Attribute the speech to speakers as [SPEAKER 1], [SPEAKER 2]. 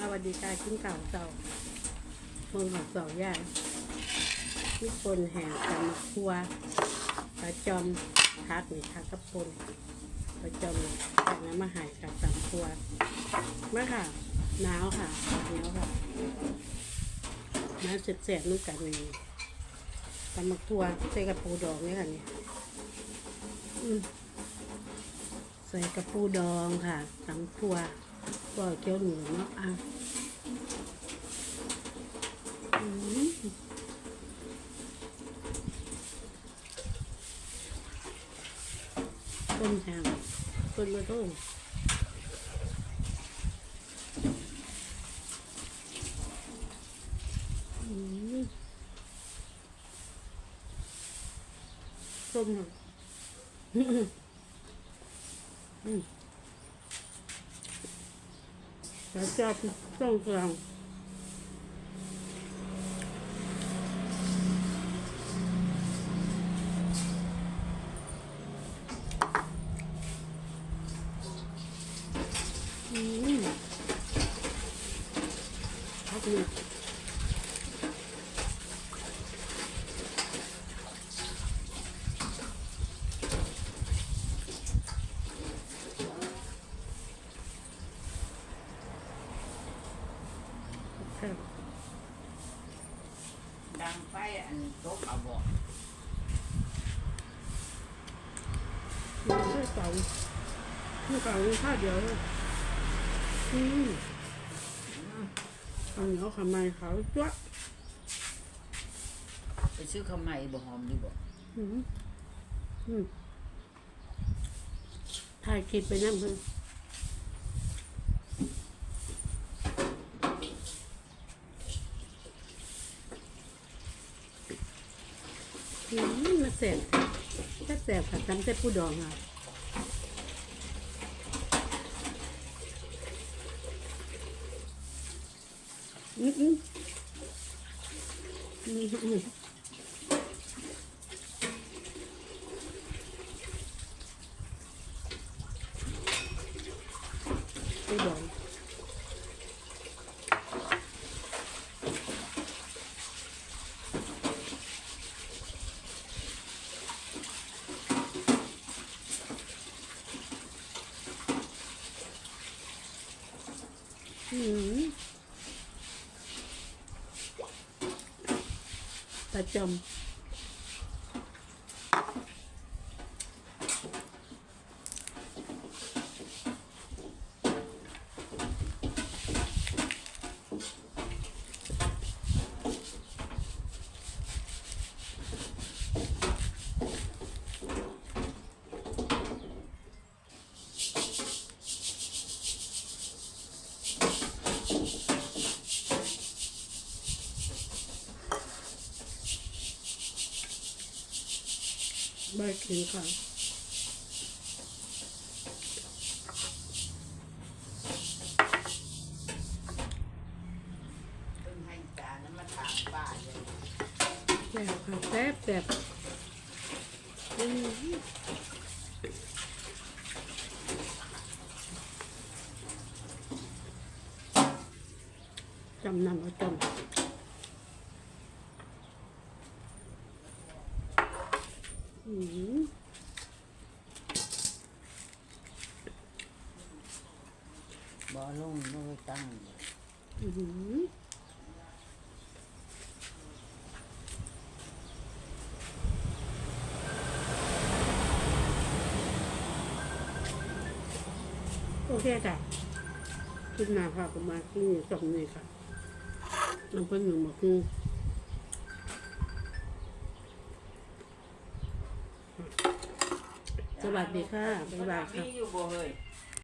[SPEAKER 1] สวัสดีค่ะกินข้าวเสาคนของเสาย่างทุกคนแห่กันมาครัวปลาจอมทักนี่ทักกับปนปลาจอมจากนั้นมาหายกับสามครัวมาค่ะหนาวค่ะหนาวค่ะมาเสร็จเสร็จนู่นกันนี่ตำมักทัวใส่กระปูดองเนี่ยค่ะนี่ใส่กระปูดองค่ะตำทัว ก็เกี๊ยวหนูเนาะอะต้มแห้งต้นมะต้มต้มอ่อืมอืม แล้วจะต้ องกลางอืมพักหนึ่งค่ะ
[SPEAKER 2] ดังไฟอันโตกเอาบอก
[SPEAKER 1] มันไม่เก่าไม่เก่าข้าเดียวอืมเอาเหนียวขมายขาวจ้วะ
[SPEAKER 2] ไปซื้อข้าวใหม่บ่หอมดีบ่
[SPEAKER 1] อืมอืมถ่ายคลิปไปนั่งเพิ่ง อืมมาเสร็จแค่แสบค่ะทำเส้นผู้ดองค่ะอืมอืมอืมอืมผู้ดอง ประจำ ใบขิงค่ะ
[SPEAKER 2] เพิ่นให้จานนั้นมาถามป้าเลย
[SPEAKER 1] แซ่บค่ะแซ่บแซ่บจำนำเอาจำอืม
[SPEAKER 2] บ่ลงบ่ตั้ง
[SPEAKER 1] อืมโอเคค่ะขึ้นมาค่ะก็มาขึ้นสองนี่ค่ะน้ำเพิ่งหนึ่งมาคือสวัสดีค่ะบ๊ายบายค่ะ
[SPEAKER 2] มีอยู่บ่เฮ้ย